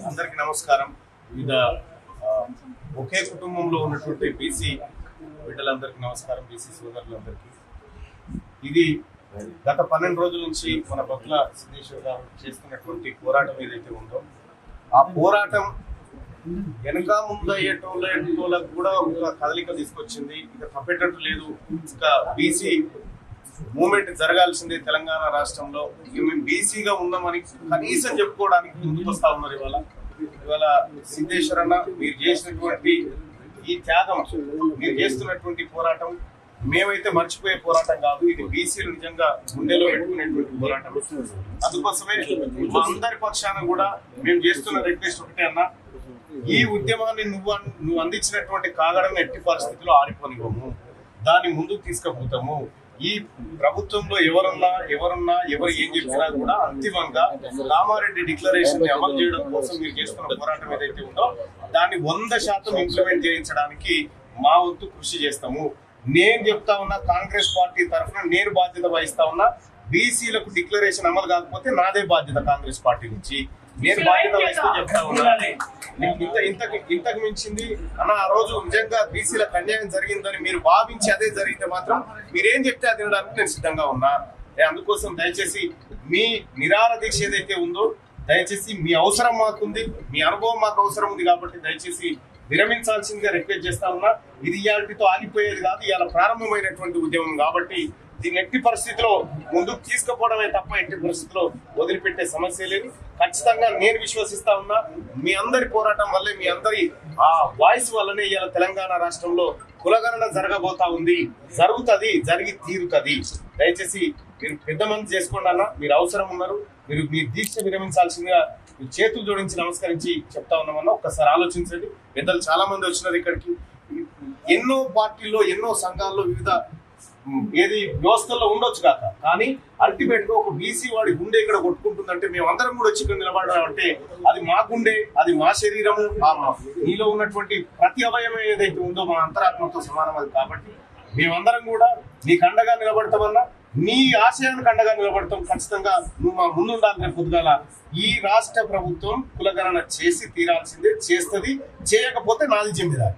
అందరికి నమస్కారం. వివిధ ఒకే కుటుంబంలో ఉన్నటువంటి బీసీ బిడ్డలందరికీ నమస్కారం బీసీ సోదరులందరికీ. ఇది గత పన్నెండు రోజుల నుంచి మన భక్తుల సిద్ధేశ్వర గారు చేస్తున్నటువంటి పోరాటం ఏదైతే ఉందో ఆ పోరాటం వెనక ముందు అయ్యేటోళ్ళకి కూడా ఒక కదలిక తీసుకొచ్చింది. ఇక తప్పేటట్టు లేదు. ఇక బీసీ మూమెంట్ జరగాల్సిందే తెలంగాణ రాష్ట్రంలో. ఇక మేము బీసీగా ఉన్నామని కనీసం చెప్పుకోవడానికి ముందుకొస్తా ఉన్నారు ఇవాళ. ఇవాళ సిద్ధేశ్వర్ మీరు చేసినటువంటి ఈ త్యాగం మీరు చేస్తున్నటువంటి పోరాటం మేమైతే మర్చిపోయే పోరాటం కాదు. ఇది బీసీలు నిజంగా గుండెలో పెట్టుకునేటువంటి పోరాటం. అందుకోసమే మా అందరి పక్షాన కూడా మేము చేస్తున్న రిక్వెస్ట్ ఒకటే అన్న ఈ ఉద్యమాన్ని నువ్వు నువ్వు అందించినటువంటి కాగడం ఎట్టి పరిస్థితుల్లో ఆరిపోనివ్వము. దాన్ని ముందుకు తీసుకుపోతాము. ఈ ప్రభుత్వంలో ఎవరున్నా ఎవరున్నా ఎవరు ఏం చెప్పినా కూడా అంతిమంగా రామారెడ్డి డిక్లరేషన్ని అమలు చేయడం కోసం మీరు చేస్తున్న పోరాటం ఏదైతే ఉందో దాన్ని వంద శాతం ఇంప్లిమెంట్ చేయించడానికి మా వంతు కృషి చేస్తాము. నేను చెప్తా ఉన్నా కాంగ్రెస్ పార్టీ తరఫున నేను బాధ్యత వహిస్తా ఉన్నా బీసీలకు డిక్లరేషన్ అమలు కాకపోతే నాదే బాధ్యత కాంగ్రెస్ పార్టీ నుంచి. నేను బాధ్యత వహిస్తూ చెప్తా ఉన్నా. ఇంత ఇంతకు ఇంతకు మించింది. అన్న ఆ రోజు నిజంగా బీసీలకు అన్యాయం జరిగిందని మీరు భావించి అదే జరిగితే మాత్రం మీరేం చెప్తే అది వినడానికి నేను సిద్ధంగా ఉన్నా. అందుకోసం దయచేసి మీ నిరార దీక్ష ఏదైతే ఉందో దయచేసి మీ అవసరం మాకుంది మీ అనుభవం మాకు అవసరం ఉంది కాబట్టి దయచేసి విరమించాల్సిందిగా రిక్వెస్ట్ చేస్తా ఉన్నా. ఇది ఇయాలతో ఆగిపోయేది కాదు ఇవాళ ప్రారంభమైనటువంటి ఉద్యమం కాబట్టి దీన్ని ఎట్టి పరిస్థితిలో ముందుకు తీసుకుపోవడమే తప్ప ఎట్టి పరిస్థితిలో వదిలిపెట్టే సమస్య లేదు. ఖచ్చితంగా నేను విశ్వసిస్తా ఉన్నా మీ అందరి పోరాటం వల్లే మీ అందరి ఆ వాయిస్ వల్లనే ఇవాళ తెలంగాణ రాష్ట్రంలో కులగణన జరగబోతా ఉంది. జరుగుతుంది జరిగి తీరుతుంది. దయచేసి మీరు పెద్ద మంది చేసుకోండి అన్న మీరు అవసరం ఉన్నారు. మీరు మీ దీక్ష విరమించాల్సిందిగా మీ చేతులు జోడించి నమస్కరించి చెప్తా ఉన్నామన్నా ఒక్కసారి ఆలోచించండి. పెద్దలు చాలా మంది వచ్చినారు ఇక్కడికి. ఎన్నో పార్టీల్లో ఎన్నో సంఘాల్లో వివిధ ఏది వ్యవస్థల్లో ఉండొచ్చు కాక. కానీ అల్టిమేట్గా ఒక బీసీ వాడి గుండె ఇక్కడ కొట్టుకుంటుందంటే మేము అందరం కూడా వచ్చి ఇక్కడ నిలబడడం అంటే అది మా గుండె అది మా శరీరము ఆ మా- నీలో ఉన్నటువంటి ప్రతి అవయవం ఏదైతే ఉందో మా అంతరాత్మతో సమానం అది కాబట్టి మేమందరం కూడా నీకు అండగా నిలబడతామన్నా నీ ఆశయానికి అండగా నిలబడతాం ఖచ్చితంగా. నువ్వు మా ముందుండాలి రేపు పొద్దుగాల ఈ రాష్ట్ర ప్రభుత్వం కులగణన చేసి తీరాల్సిందే చేస్తుంది చేయకపోతే నాది చెందిరా